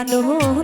মোনানন্দে